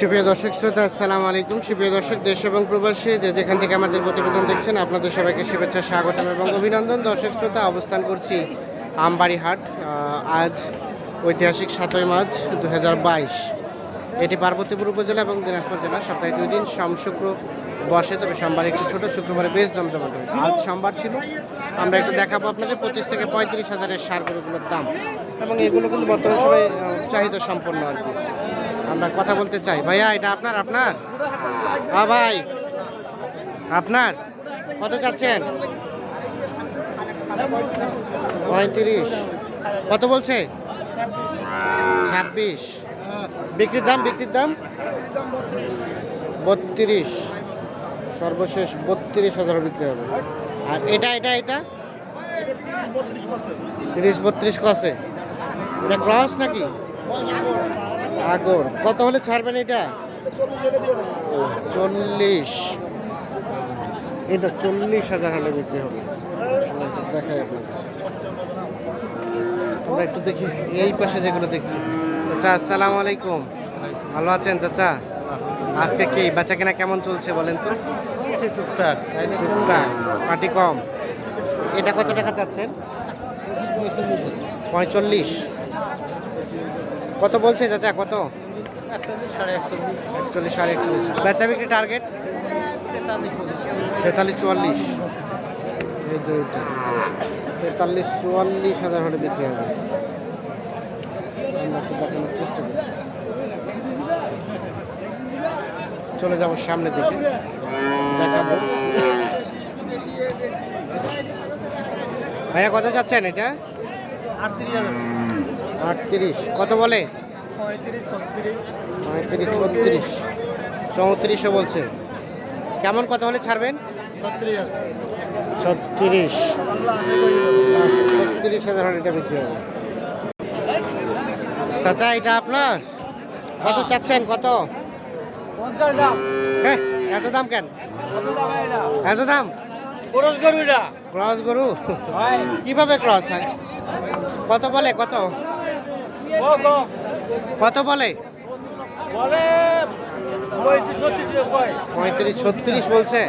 সুপ্রিয় দর্শক শ্রোতা, আসসালামু আলাইকুম। সুপ্রিয় দর্শক, দেশ এবং প্রবাসী, যে যেখান থেকে আমাদের প্রতিবেদন দেখছেন, আপনাদের সবাইকে শুভেচ্ছা, স্বাগতম এবং অভিনন্দন। দর্শক শ্রোতা, অবস্থান করছি আমবাড়ি হাট আজ ঐতিহাসিক সাতই মার্চ দু হাজার বাইশ। এটি পার্বতীপুর উপজেলা এবং দিনাজপুর জেলা। সপ্তাহে দুই দিন সোম শুক্র বসে, তবে সোমবার একটু ছোট, শুক্রবারে বেশ জমজমাট হয় আজ সোমবার ছিল। আমরা একটু দেখাবো আপনাদের পঁচিশ থেকে পঁয়ত্রিশ হাজারের সার গরুগুলোর দাম। এবং এগুলো কিন্তু বর্তমান সময়ে চাহিদা সম্পন্ন আর কি। আমরা কথা বলতে চাই। ভাইয়া, এটা আপনার আপনার? হ্যাঁ ভাই, আপনার? কত চাচ্ছেন? পঁয়ত্রিশ। কত বলছে? ছাব্বিশ। বিক্রির দাম বিক্রির দাম? বত্রিশ। সর্বশেষ বত্রিশ হাজার বিক্রি হবে। আর এটা এটা এটা? তিরিশ বত্রিশ কসে। এটা ক্রস নাকি? আগর। কত হলে ছাড়বেন এটা? চল্লিশ। এটা চল্লিশ হাজার হলে বিক্রি হবে। দেখাই আপনাদের। আমরা একটু দেখি এই পাশে যেগুলো দেখছি। চাচা আসসালামু আলাইকুম। ভালো আছেন চাচা? আজকে কি বেচা কেনা কেমন চলছে বলেন তো? টুকটাক টুকটাক পাটি কম। এটা কত টাকা চাচ্ছেন? পঁয়তাল্লিশ কত বলছে চাচা কত? একচল্লিশ সাড়ে একচল্লিশ। বেচা বিক্রি টার্গেট তেতাল্লিশ চুয়াল্লিশ। এই তেতাল্লিশ চুয়াল্লিশ হাজার হলে বিক্রি হবে। আমরা একটু দেখানোর চেষ্টা করছি। চলে যাব সামনের দিকে। দেখাবো। ভাইয়া কত যাচ্ছেন এটা? আটত্রিশ হাজার। আটত্রিশ। কত বলে? পঁয়ত্রিশ ছত্রিশ। চৌত্রিশও বলছে। কেমন কত হলে ছাড়বেন? ছত্রিশ ছত্রিশ। হাজার হলে এটা বিক্রি হবে। চাচা এটা আপনার? কত চাচ্ছেন? কত? হ্যাঁ এত দাম কেন? এত দাম করবি এটা ক্রস গরু? কীভাবে ক্রস হয়? কত বলে? কত? কত বলে? পঁয়ত্রিশ ছত্রিশ বলছে।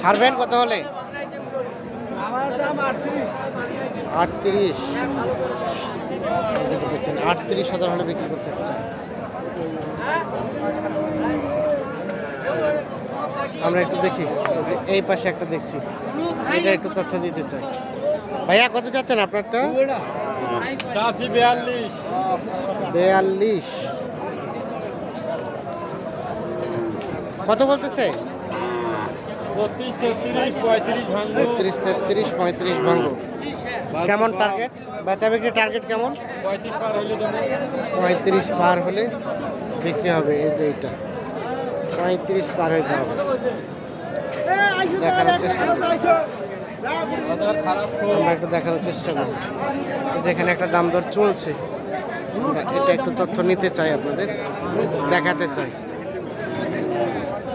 ছাড়বেন কত হলে আটত্রিশ। আটত্রিশ। হাজার হলে বিক্রি করতে চাই আমরা একটু দেখি এই পাশে একটা দেখছি। এটা একটু তথ্য দিতে চাই। ভাইয়া কত যাচ্ছেন আপনারটা? বিয়াল্লিশ। বেয়াল্লিশ। কত বলতেছে? বত্রিশ তেত্রিশ পঁয়ত্রিশ ভাঙ্গ। কেমন টার্গেট বেচা বিক্রি টার্গেট কেমন? পঁয়ত্রিশ পার হলে বিক্রি হবে এই যে এটা। পঁয়ত্রিশ পার হইতে হবে। দেখানোর চেষ্টা আমরা একটু দেখানোর চেষ্টা করি যেখানে একটা দাম দর চলছে। এটা একটু তথ্য নিতে চাই আপনাদের দেখাতে চাই।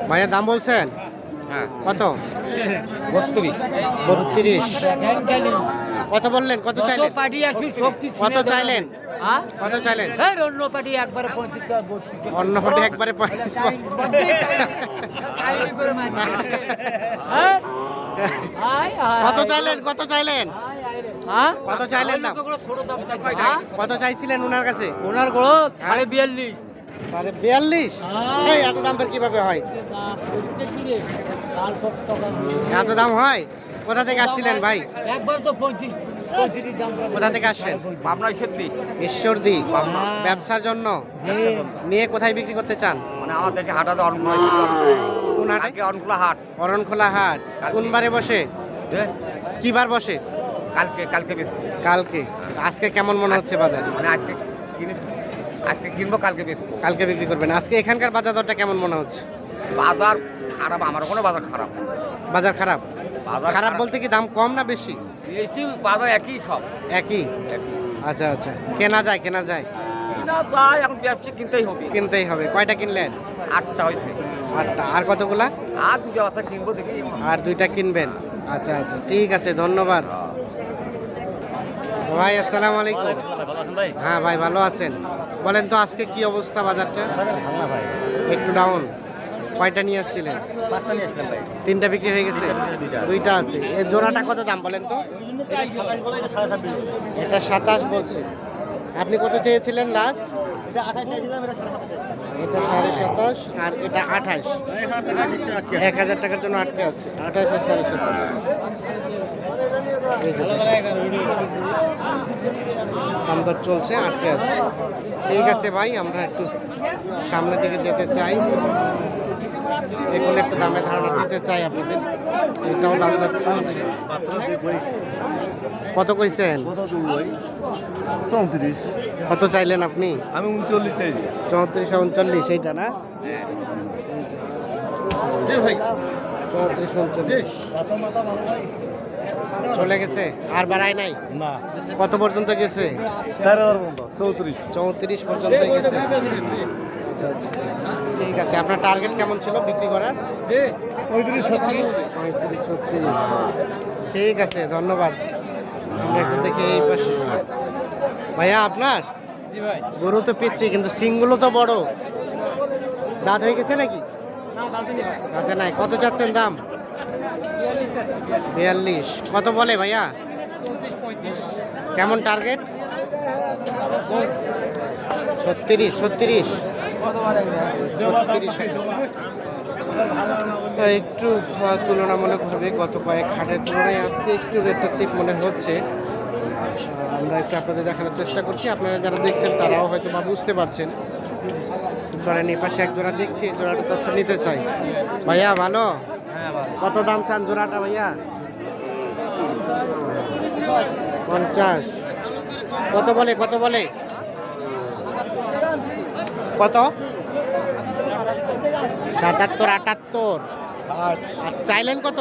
ভাইয়া দাম বলছেন? হ্যাঁ। কত? বত্রিশ। বত্রিশ। কত বললেন? কত চাইলেন? পার্টি কত চাইলেন? হ্যাঁ? কত চাইলেন? অন্য পার্টি একবারে পঁয়ত্রিশ অন্য পাটে একবারে পঁয়ত্রিশ হ্যাঁ? কত চাইলেন কত চাইলেন। হ্যাঁ? কত চাইলেন দাম? হ্যাঁ? কত চাইছিলেন ওনার কাছে? ওনার গড় সাড়ে বিয়াল্লিশ। তাহলে বিয়াল্লিশ? হ্যাঁ। এই এত দাম ফের কীভাবে হয়। এত দাম হয়? কোথা থেকে আসছিলেন ভাই? একবার তো করে। কোথা থেকে আসছেন? পাবনা সত্যি ঈশ্বরদি। ব্যবসার জন্য। নিয়ে কোথায় বিক্রি করতে চান? মানে আমার দেশে হাটাতে অনগুলো কোন হাটে অনগুলো হাট। অরণখোলা হাট। কোন বারে বসে? কি বার বসে? কালকে কালকে কালকে। আজকে কেমন মনে হচ্ছে বাজার? মানে আজকে আজকে কিনবো কালকে বেচবো। কালকে বিক্রি করবেন। আজকে এখানকার বাজার দরটা কেমন মনে হচ্ছে? বাজার খারাপ আমার কোনো বাজার খারাপ বাজার খারাপ? বাজার খারাপ বলতে কি দাম কম না বেশি? বেশি বাজার একই সব। একই। আচ্ছা আচ্ছা। কেনা যায় কেনা যায়। এখন ব্যবসা কিনতেই হবে। কিনতেই হবে। কয়টা কিনলেন? আটটা হয়েছে। আটটা। আর কতগুলা? আর দুটো বাচ্চা কিনবো দেখি। আর দুইটা কিনবেন? আচ্ছা আচ্ছা। ঠিক আছে ধন্যবাদ। ভাই আসসালামু আলাইকুম। হ্যাঁ ভাই ভালো আছেন। বলেন তো আজকে কি অবস্থা বাজারটা? একটু ডাউন কয়টা নিয়ে আসছিলেন? তিনটা বিক্রি হয়ে গেছে? দুইটা আছে। এর জোড়াটা কত দাম বলেন তো? এটা সাতাশ বলছে। আপনি কত চেয়েছিলেন লাস্ট এটা সাড়ে সাতাশ আর এটা আঠাশ। এক হাজার টাকার জন্য আটকে আছে। আঠাশ আর সাড়ে সাতাশ। দামদর চলছে আটকে আছে। ঠিক আছে ভাই আমরা একটু সামনের দিকে যেতে চাই। এগুলো একটু দামে ধারণা দিতে চাই আপনাদের। এটাও দামদর চলছে। কত কইছেন? চৌত্রিশ। কত চাইলেন আপনি? আমি উনচল্লিশ চাইছি। চৌত্রিশ উনচল্লিশ এইটা না? চৌত্রিশ উনচল্লিশ। চলে গেছে? আর বাড়ায় নাই? না। কত পর্যন্ত গেছে? চৌত্রিশ। চৌত্রিশ পর্যন্ত গেছে। ঠিক আছে আপনার টার্গেট কেমন ছিল বিক্রি করার? পঁয়ত্রিশ সাতত্রিশ পঁয়ত্রিশ ছত্রিশ। ঠিক আছে ধন্যবাদ। আমরা একটু দেখি এই পাশে। ভাইয়া আপনার? গরু তো পেয়েছি কিন্তু সিংগুলো তো বড়। দাঁত হয়ে গেছে নাকি? দাঁতে নাই। কত চাচ্ছেন দাম? বিয়াল্লিশ কত বলে ভাইয়া? কেমন টার্গেট? ছত্রিশ ছত্রিশ। ছত্রিশ একটু তুলনামূলকভাবে গত কয়েক হাটের তুলনায় আজকে একটু রেটটা চিপ মনে হচ্ছে। আমরা একটু আপনাদের দেখানোর চেষ্টা করছি। আপনারা যারা দেখছেন তারাও হয়তো বা বুঝতে পারছেন। চলেন এই পাশে এক জোড়া দেখছি এই জোড়াটা তথ্য নিতে চাই। ভাইয়া ভালো? হ্যাঁ কত দাম চান জোড়াটা ভাইয়া? পঞ্চাশ। কত বলে কত বলে? কত? সাতাত্তর আটাত্তর। আর চাইলেন কত?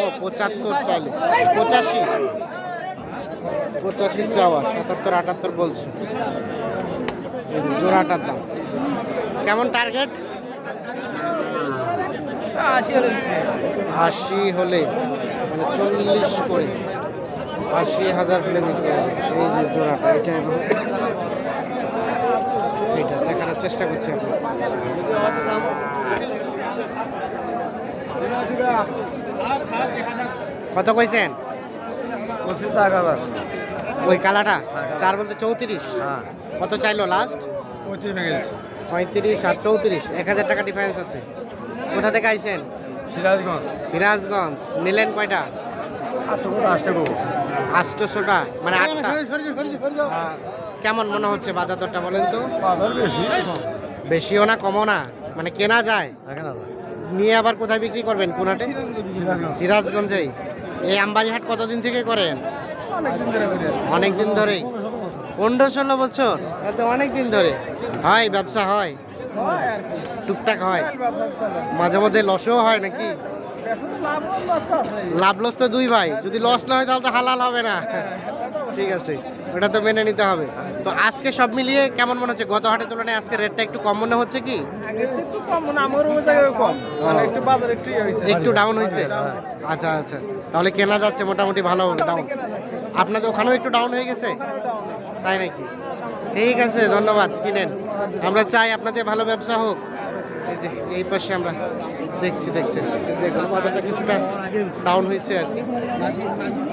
ও পঁচাত্তর চাইলেন। পঁচাশি। পঁচাশি চাওয়া সাতাত্তর আটাত্তর বলছে। জোড়াটার দাম। কেমন টার্গেট? আশি হলে। আশি মানে চল্লিশ করে। আশি হাজার হবে। এই যে জোড়াটা এটা দেখানোর চেষ্টা করছি কত কইছেন? পঁচিশ হাজার। ওই কালাটা? চার বলতে চৌত্রিশ? হ্যাঁ। কত চাইলো লাস্ট হয়ে পঁয়ত্রিশ আর চৌত্রিশ এক হাজার টাকা ডিফারেন্স আছে। কোথা থেকে আইছেন? সিরাজগঞ্জ। সিরাজগঞ্জ। নিলেন কয়টা? গো মানে আটটা? কেমন মনে হচ্ছে বাজার দরটা বলেন তো? বাজার বেশি। বেশিও না কমও না? মানে কেনা যায়? নিয়ে আবার কোথায় বিক্রি করবেন কোনাটে সিরাজগঞ্জ। সিরাজগঞ্জেই। এই আমবাড়ি হাট কতদিন থেকে করেন। অনেক দিন ধরেই পনেরো ষোলো বছর। অনেক দিন ধরে। হয় ব্যবসা হয়। হয়। টুকটাক হয়। মাঝে মধ্যে লসও হয় নাকি? লাভ লস তো দুই ভাই। যদি লস না হয় তাহলে তো হালাল হবে না। ঠিক আছে। ওটা তো মেনে নিতে হবে। তো আজকে সব মিলিয়ে কেমন মনে হচ্ছে? গত হাটের তুলনায় আজকে রেটটা একটু কম মনে হচ্ছে কি? একটু কম, মানে একটু ডাউন হয়েছে। আচ্ছা আচ্ছা। তাহলে কেনা যাচ্ছে মোটামুটি ভালো ডাউন আপনাদের ওখানেও একটু ডাউন হয়ে গেছে? তাই নাকি? ঠিক আছে ধন্যবাদ। কিনেন। আমরা চাই আপনাদের ভালো ব্যবসা হোক। যে, এই পাশে আমরা দেখছি দেখছি যে কিছুটা ডাউন হয়েছে আর কি।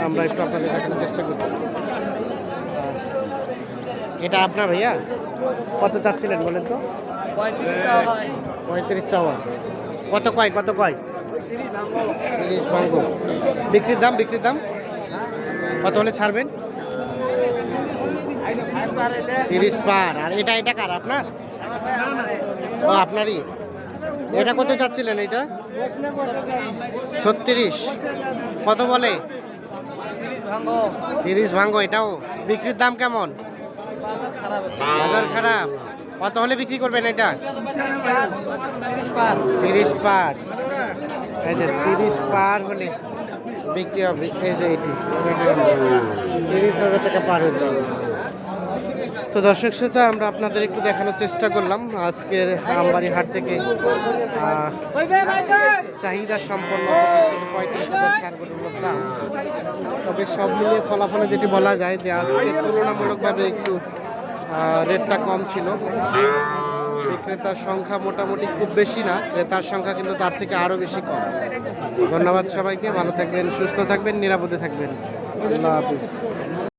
আমরা একটু আপনাদের দেখানোর চেষ্টা করছি। এটা আপনার ভাইয়া? কত চাচ্ছিলেন বলেন তো? পঁয়ত্রিশ চাওয়া। কত কয় কত কয়? তিরিশ ভাঙ্গ বিক্রির দাম বিক্রির দাম? কত হলে ছাড়বেন? তিরিশ পার। আর এটা এটা কার, আপনার? ও, আপনারই। এটা কত চাচ্ছিলেন এটা ছত্রিশ। কত বলে? তিরিশ ভাঙ্গ। এটাও বিক্রির দাম কেমন? বাজার খারাপ। কত হলে বিক্রি করবেন এটা? তিরিশ পার। এই যে তিরিশ পার হলে বিক্রি হবে। এই যে এটি। তিরিশ হাজার টাকা পার হতে হবে। তো দর্শক শ্রোতা, আমরা আপনাদের একটু দেখানোর চেষ্টা করলাম। আজকের আমবাড়ি হাট থেকে চাহিদা সম্পন্ন পঁয়ত্রিশ হাজার গরুর দাম তবে সব মিলিয়ে ফলাফলে যেটি বলা যায় যে আজকে তুলনামূলকভাবে একটু রেটটা কম ছিল। বিক্রেতার সংখ্যা মোটামুটি খুব বেশি না, ক্রেতার সংখ্যা কিন্তু তার থেকে আরও বেশি কম। ধন্যবাদ সবাইকে, ভালো থাকবেন, সুস্থ থাকবেন, নিরাপদে থাকবেন। আল্লাহ হাফিজ।